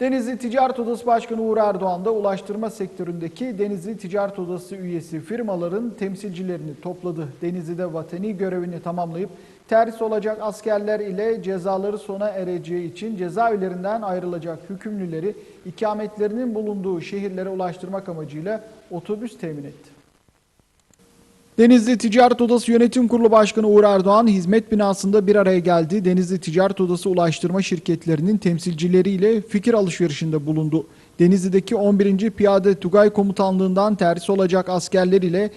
Denizli Ticaret Odası Başkanı Uğur Erdoğan da ulaştırma sektöründeki Denizli Ticaret Odası üyesi firmaların temsilcilerini topladı. Denizli'de vatani görevini tamamlayıp terhis olacak askerler ile cezaları sona ereceği için cezaevlerinden ayrılacak hükümlüleri ikametlerinin bulunduğu şehirlere ulaştırmak amacıyla otobüs temin etti. Denizli Ticaret Odası Yönetim Kurulu Başkanı Uğur Erdoğan hizmet binasında bir araya geldi. Denizli Ticaret Odası ulaştırma şirketlerinin temsilcileriyle fikir alışverişinde bulundu. Denizli'deki 11. Piyade Tugay Komutanlığından terhis olacak askerler ile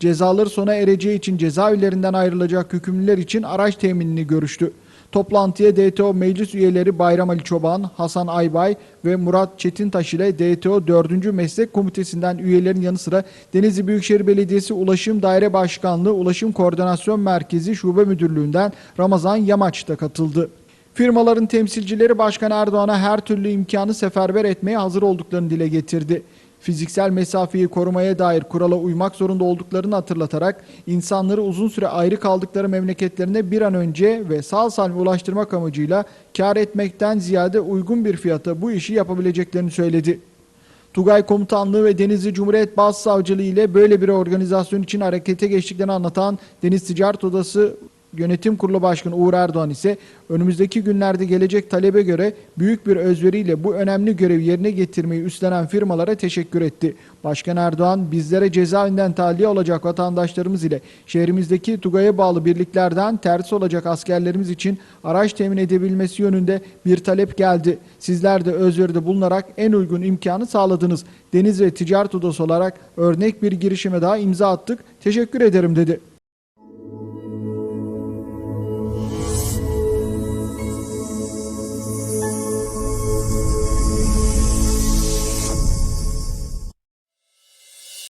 cezaları sona ereceği için cezaevlerinden ayrılacak hükümlüler için araç teminini görüştü. Toplantıya DTO meclis üyeleri Bayram Ali Çoban, Hasan Aybay ve Murat Çetintaş ile DTO 4. Meslek Komitesi'nden üyelerin yanı sıra Denizli Büyükşehir Belediyesi Ulaşım Daire Başkanlığı Ulaşım Koordinasyon Merkezi Şube Müdürlüğü'nden Ramazan Yamaç da katıldı. Firmaların temsilcileri Başkan Erdoğan'a her türlü imkanı seferber etmeye hazır olduklarını dile getirdi. Fiziksel mesafeyi korumaya dair kurala uymak zorunda olduklarını hatırlatarak insanları uzun süre ayrı kaldıkları memleketlerine bir an önce ve sağ salim ulaştırmak amacıyla kar etmekten ziyade uygun bir fiyata bu işi yapabileceklerini söyledi. Tugay Komutanlığı ve Denizli Cumhuriyet Başsavcılığı ile böyle bir organizasyon için harekete geçtiklerini anlatan Deniz Ticaret Odası Yönetim Kurulu Başkanı Uğur Erdoğan ise önümüzdeki günlerde gelecek talebe göre büyük bir özveriyle bu önemli görevi yerine getirmeyi üstlenen firmalara teşekkür etti. Başkan Erdoğan bizlere cezaevinden tahliye olacak vatandaşlarımız ile şehrimizdeki Tugay'a bağlı birliklerden ters olacak askerlerimiz için araç temin edebilmesi yönünde bir talep geldi. Sizler de özveride bulunarak en uygun imkanı sağladınız. Deniz ve Ticaret Odası olarak örnek bir girişime daha imza attık. Teşekkür ederim dedi.